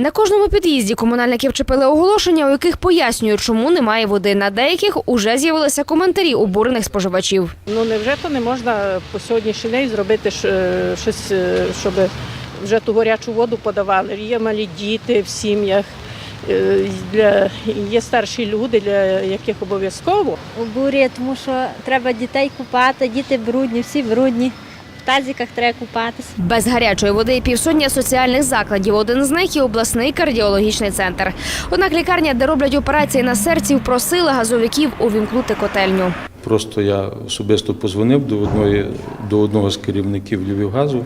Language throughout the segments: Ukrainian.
На кожному під'їзді комунальники вчепили оголошення, у яких пояснюють, чому немає води. На деяких уже з'явилися коментарі обурених споживачів. Ну невже то не можна по сьогоднішній день зробити е, щось, е, щоб вже ту гарячу воду подавали? Є малі діти в сім'ях, е, для, є старші люди, для яких обов'язково. обурює, тому що треба дітей купати, діти брудні, всі брудні. В тазиках треба купатися. Без гарячої води і півсотні соціальних закладів. Один з них і обласний кардіологічний центр. Однак лікарня, де роблять операції на серці, просила газовиків увімкнути котельню. Просто я особисто позвонив до одної до одного з керівників Львівгазу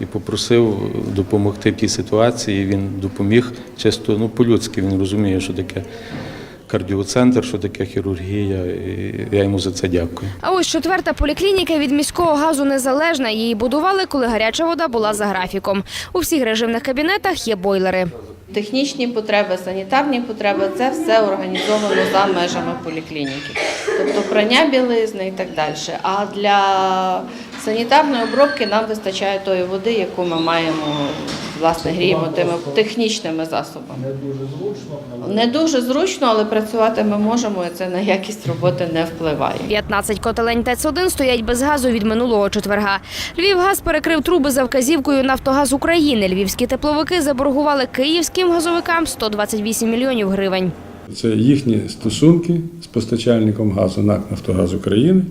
і попросив допомогти в тій ситуації. Він допоміг чисто ну, по-людськи. Він розуміє, що таке кардіоцентр, що таке хірургія. І я йому за це дякую. А ось четверта поліклініка від міського газу незалежна. Її будували, коли гаряча вода була за графіком. У всіх режимних кабінетах є бойлери. Технічні потреби, санітарні потреби це все організовано за межами поліклініки. Тобто прання білизни і так далі. А для санітарної обробки нам вистачає тої води, яку ми маємо, власне, гріємо тими технічними засобами. Не дуже зручно, але працювати ми можемо, і це на якість роботи не впливає. 15 котелень ТЕЦ-1 стоять без газу від минулого четверга. Львівгаз перекрив труби за вказівкою Нафтогаз України. Львівські тепловики заборгували київським газовикам 128 мільйонів гривень. Це їхні стосунки з постачальником газу НАК Нафтогаз України,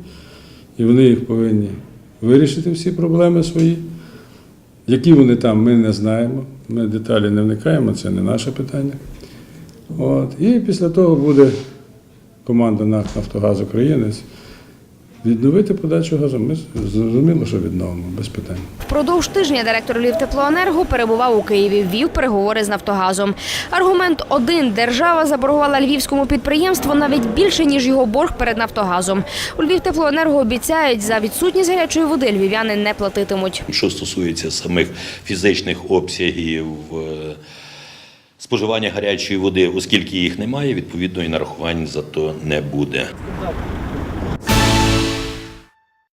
і вони їх повинні вирішити всі проблеми свої. Які вони там, ми не знаємо. Ми деталі не вникаємо, це не наше питання. От. І після того буде команда НАК Нафтогаз України відновити подачу газу. Ми зрозуміло, що відновимо, без питань. Впродовж тижня директор Львівтеплоенерго перебував у Києві, вів переговори з Нафтогазом. Аргумент один – держава заборгувала львівському підприємству навіть більше, ніж його борг перед Нафтогазом. У Львівтеплоенерго обіцяють, за відсутність гарячої води львів'яни не платитимуть. Що стосується самих фізичних обсягів е, споживання гарячої води, оскільки їх немає, відповідно і нарахувань за то не буде.